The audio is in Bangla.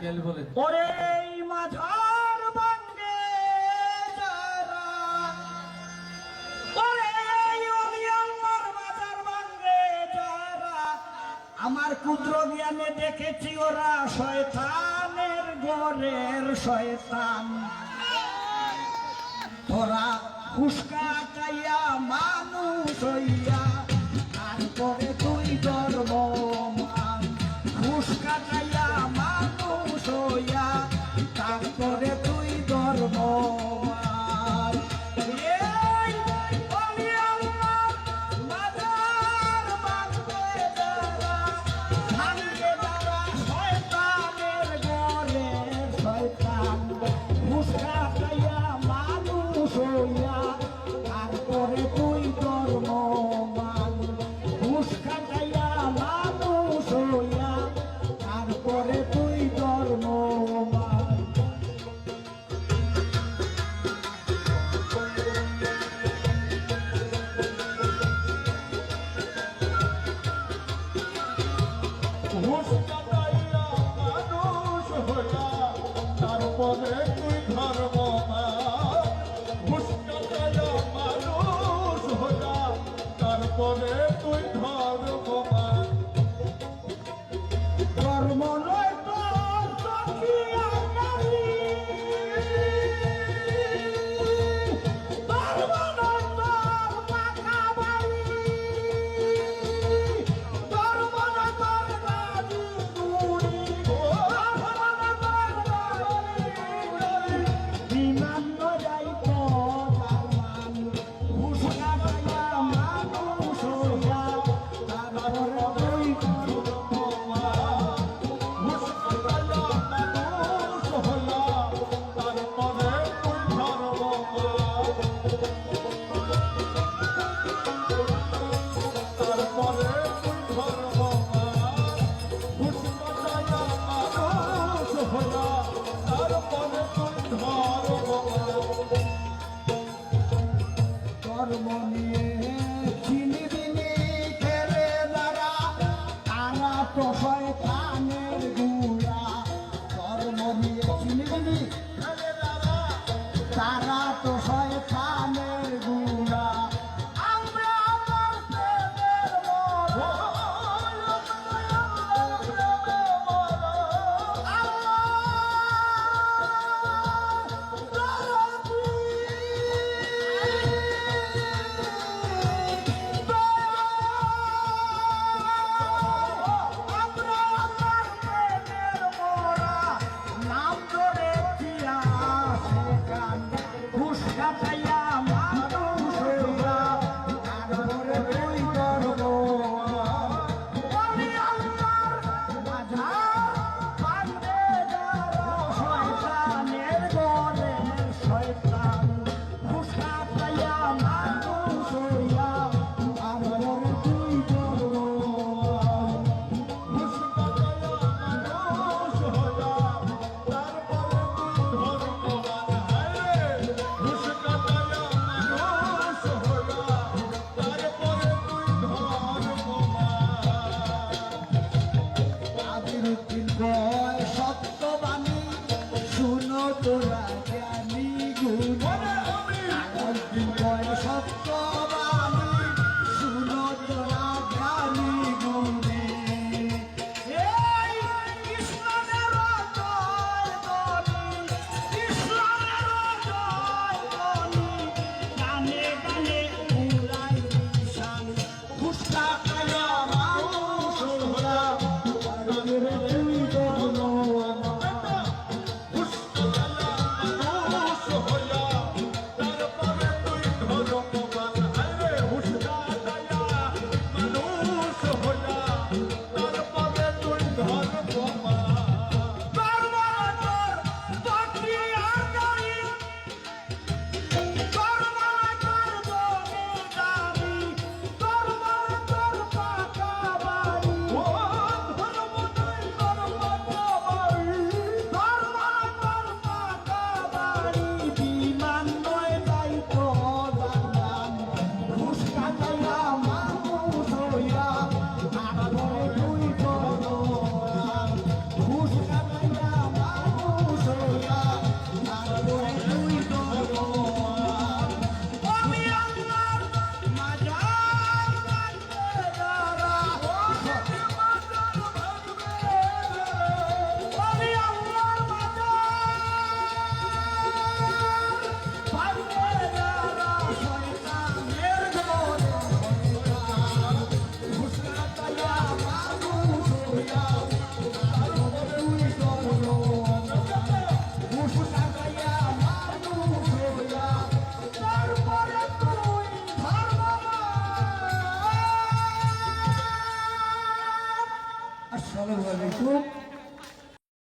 স্কেল বলে। ওরে মাঝার বাঙ্গে যারা আমার ক্ষুদ্র জ্ঞানে দেখেছি ওরা শয়তানের ঘরের শয়তান। তোরা হুসকা কাইয়া মানুষ হইয়া